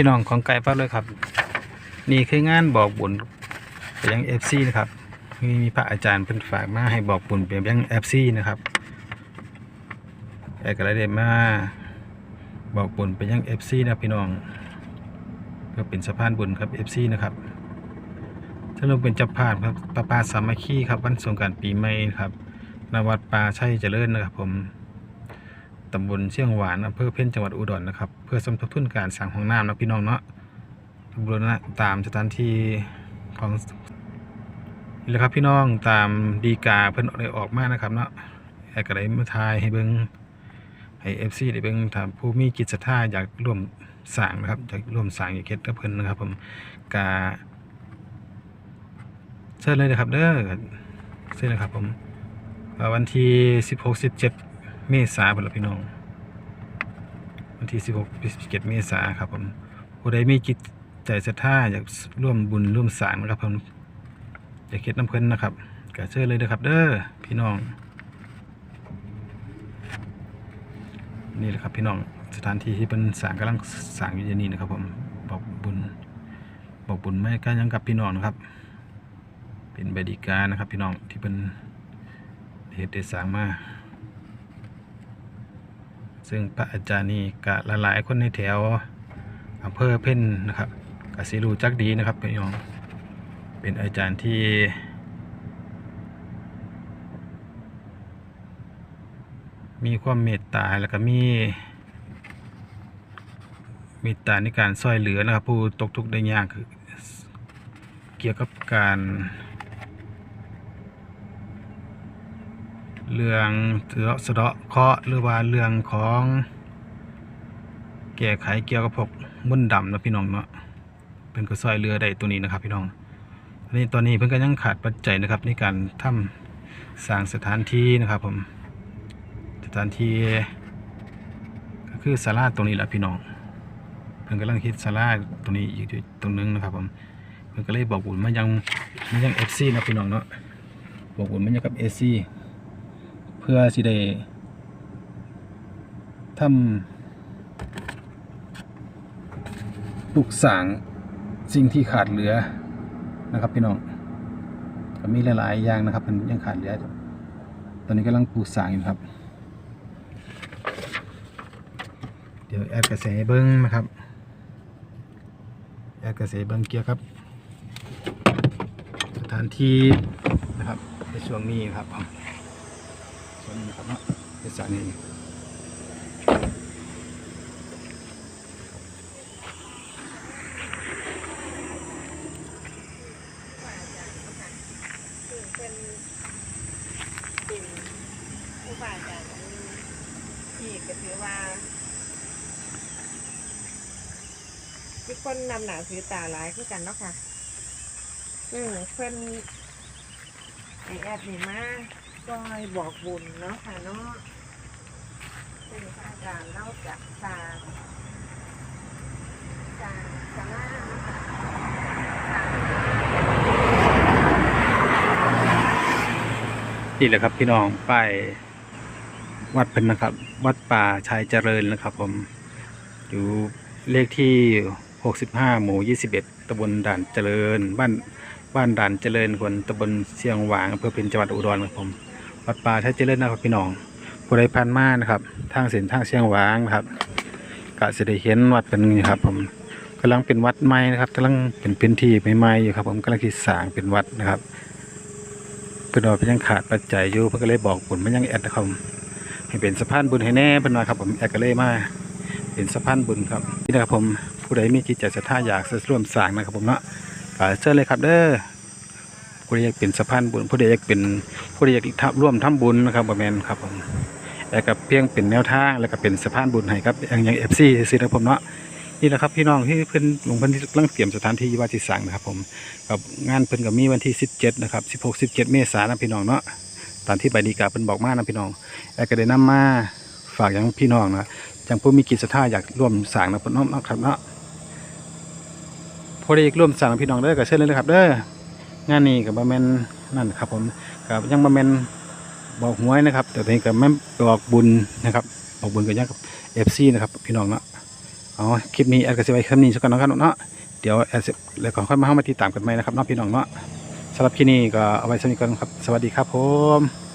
พี่น้องของไก่ฟ้าเลยครับ นี่คืองานบอกบุญไปยังเอฟซีนะครับมีมีพระอาจารย์เป็นฝากมาให้บอกบุญไปยังเอฟซีนะครับแอกระเดมาบอกบุญไปยังเอฟซีนะพี่น้องเพื่อเป็นสะพานบุญครับเอฟซีนะครับถ้าเราเป็นเจ้าภาพครับประปาสามัคคีครับวันสงการปีใหม่ครับนวัดป่าชัยเจริญนะครับผม ตำบลเชียงหวานอำเภอเพ่นจังหวัดอุดรนะครับ เพื่อสมทบทุนการสร้างห้องน้ำนะพี่น้องเนาะบูรณะตามสถานที่ของนี่แหละครับพี่น้องตามดีกาเพิ่นได้ออกมานะครับเนาะแอกระไดมาทายให้เบิ่งให้เอฟซีได้เบิ่งถามผู้มีจิตศรัทธาอยากร่วมสร้างนะครับอยากร่วมสร้างอยากเฮ็ดกับเพิ่นนะครับ ผมกาเชิญเลยนะครับเด้อเชิญเลยครับผมวันที่ 16 17 เมษาพุ่นละพี่น้อง วันที่16 17เมษาครับผมผู้ใดมีจิตใจศรัทธาอยากร่วมบุญร่วมสร้างนะครับผมอยากเฮ็ดน้ำเพลินนะครับก็เชิญเลยเด้อครับ เด้อพี่น้อง นี่แหละครับพี่น้องสถานที่ที่เป็นสางกำลังสางอยู่ที่นี่นะครับผมบอกบุญบอกบุญไม่กันยังกับพี่น้องนะครับ เป็นใบดีกานะครับ พี่น้องที่เป็นเหตุได้สางมา ซึ่งพระอาจารย์นี่กะหลายๆคนในแถวอำเภอเพ่นนะครับกสิรูจักดีนะครับพี่น้องเป็นอาจารย์ที่มีความเมตตาแล้วก็มีเมตตาในการช่วยเหลือนะครับ ผู้ตกทุกข์ได้ยากคือเกี่ยวกับการ เรื่องสะเดาะสะเดาะเคาะหรือว่าเรื่องของแก้ไขเกี่ยวกับพวกมนต์ดำนะพี่น้องเนาะเพิ่นก็ซอยเรือได้ตัวนี้นะครับ พี่น้องอันนี้ตอนนี้เพิ่นก็ยังขาดปัจจัยนะครับ ในการทำสร้างสถานที่นะครับ ผมสถานที่ก็คือศาลาตรงนี้แหละพี่น้องเพิ่นกำลังคิดศาลาตรงนี้อยู่ตรงนึงนะครับ ผมเพิ่นก็เลยบอกบุญมายังมายัง FC นะพี่น้องเนาะบอกบุญมายังกับ AC เพื่อสิได้ทำปลูกสางสิ่งที่ขาดเหลือนะครับพี่น้องก็มีหลายๆอย่างนะครับมันยังขาดเหลือ ตอนนี้กำลังปลูกสางอยู่ครับ เดี๋ยวแอดกระแสเบิ้งนะครับ แอดกระแสเบิ้งเกี่ยวครับ สถานที่นะครับในช่วงนี้ครับ วนนี้ครับเนาะเป็นสระนี้ซึ่งเป็นเป็นผู้บาอาจารย์ที่ก็ถือว่ามีคนนำหนาถือตาหลายคือกันเนาะค่ะซึ่งเพื่อนไอแอดนี่มา ก็บอกบุญเนาะค่ะเนาะซึ่งพระอาจารย์เล่าจะสร้างสางสาราเนาะค่ะสร้างนี่แหละครับพี่น้องป้ายวัดเพิ่นนะครับ วัดป่าชายเจริญนะครับ ผมอยู่เลขที่ 65 หมู่ 21ตำบลด่านเจริญ บ้านบ้านด่านเจริญคนตำบลเชียงหวางอำเภอเป็นจังหวัดอุดรครับผม วัดป่าชายเจริญนะครับพี่น้องผู้ใดผ่านมานะครับ ทางเส้นทางเชียงหวางนะครับก็จะได้เห็นวัดเป็นนี่ครับ ผมกำลังเป็นวัดใหม่นะครับกำลังเป็นพื้นที่ใหม่ๆอยู่ครับ ผมกำลังที่สร้างเป็นวัดนะครับเพิ่นว่าเพิ่นยังขาดปัจจัยอยู่เพิ่นก็เลยบอกบุญมันยังแอดนะครับให้เป็นสะพานบุญให้แน่เพิ่นว่าครับ ผมแอดก็เลยมาเป็นสะพานบุญครับนี่นะครับผมผู้ใดมีจิตใจศรัทธาอยากจะร่วมสร้างนะครับผมเนาะก็เชิญเลยครับเด้อ ผู้ใดอยากเป็นสะพานบุญผู้ใดอยากเป็นผู้ใดอยากร่วมทำบุญนะครับบ่แมนครับผมแอดก็เพียงเป็นแนวทางแล้วก็เป็นสะพานบุญให้ครับอย่างอย่าง FC ซื่อๆนะครับผมเนาะนี่แหละครับพี่น้องที่เพิ่นลวงเพิ่นกำลังเตรียมสถานที่ว่าที่สร้างนะครับ ผมกับงานเพิ่นก็มีวันที่ 17 นะครับ 16 17 เมษายนนะพี่น้องเนาะตามที่ใบดีกาเพิ่นบอกมานะพี่น้องแล้วก็ได้นำมาฝากอย่างพี่น้องนะจังผู้มีกิจศรัทธาอยากร่วมสร้างนะพี่น้องนะครับเนาะผู้ใดอยากร่วมสร้างพี่น้องเด้อก็เชิญเลยนะครับเด้อ งานนี้กับบะแมนนั่นครับผมกับยังบะแมนบอกหวยนะครับ แต่ตอนนี้กับแม่บอกบุญนะครับบอกบุญกับยังกับ FC นะครับพี่น้องเนาะอ๋อคลิปนี้แอดก็สิไว้คำนี้สักกันนะครับเนาะเดี๋ยวแอดแล้วก็ค่อยมาเข้ามาติดตามกันใหม่นะครับน้องพี่น้องเนาะสำหรับคลิปนี้ก็เอาไว้สำหรับนี้ก่อนครับ สวัสดีครับผม